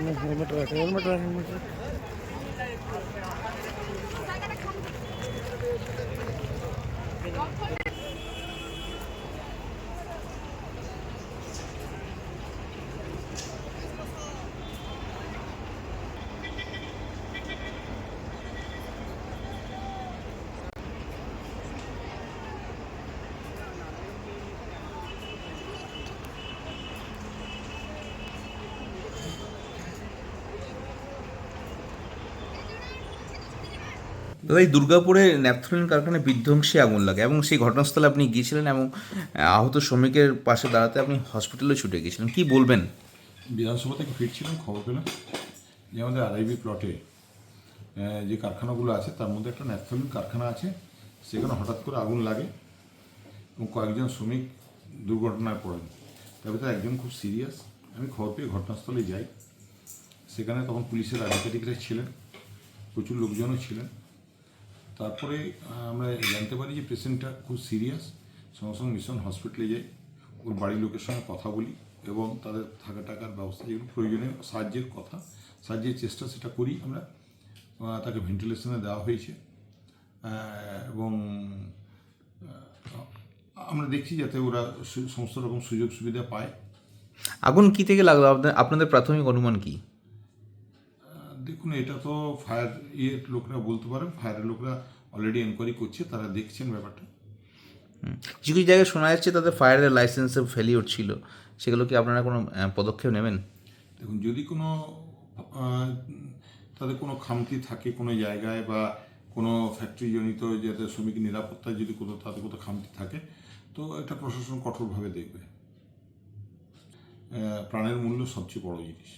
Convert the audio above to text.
Helmet helmet helmet এই দুর্গাপুরে naphthalene কারখানায় বিধ্বংসী আগুন লাগে এবং সেই ঘটনাস্থলে আপনি গিয়েছিলেন এবং আহত শ্রমিকের পাশে দাঁড়াতে আপনি হসপিটালে ছুটে গিয়েছিলেন। কি বলবেন? বিধানসভা থেকে ফিরছিলাম, খবর পেলাম যে আমাদের আরআইবি প্লটে যে কারখানাগুলো আছে, তার মধ্যে একটা ন্যাপথলিন কারখানা আছে, সেখানে হঠাৎ করে আগুন লাগে এবং কয়েকজন শ্রমিক দুর্ঘটনায় পড়েন। তার ভিতরে একজন খুব সিরিয়াস আমি খবর পেয়ে ঘটনাস্থলে যাই। সেখানে তখন পুলিশের আধিকারিকরা ছিলেন, প্রচুর লোকজনও ছিলেন। তারপরে আমরা জানতে পারি যে পেশেন্টটা খুব সিরিয়াস, সঙ্গে সঙ্গে মিশন হসপিটালে যাই ওর বাড়ির লোকের সঙ্গে কথা বলি এবং তাদের থাকা টাকার ব্যবস্থা যেগুলো প্রয়োজনীয়, সাহায্যের কথা, সাহায্যের চেষ্টা সেটা করি আমরা। তাকে ভেন্টিলেশনে দেওয়া হয়েছে। এবং আমরা দেখছি যাতে ওরা সমস্ত রকম সুযোগ সুবিধা পায়। আগুন কী থেকে লাগল? আপনাদের প্রাথমিক অনুমান কি? দেখুন এটা তো ফায়ার ইয়ের লোকরা বলতে পারেন ফায়ারের লোকরা অলরেডি এনকোয়ারি করছে তারা দেখছেন ব্যাপারটা। কিছু কিছু জায়গায় শোনা যাচ্ছে তাদের ফায়ারের লাইসেন্সের ফেলিওর ছিল। সেগুলো কি আপনারা কোনো পদক্ষেপ নেবেন? দেখুন যদি কোনো তাদের কোনো খামতি থাকে কোনো জায়গায় বা কোনো ফ্যাক্টরিজনিত যাতে শ্রমিক নিরাপত্তায় যদি কোনো তাদের কোথাও খামতি থাকে তো এটা প্রশাসন কঠোরভাবে দেখবে। প্রাণের মূল্য সবচেয়ে বড় জিনিস।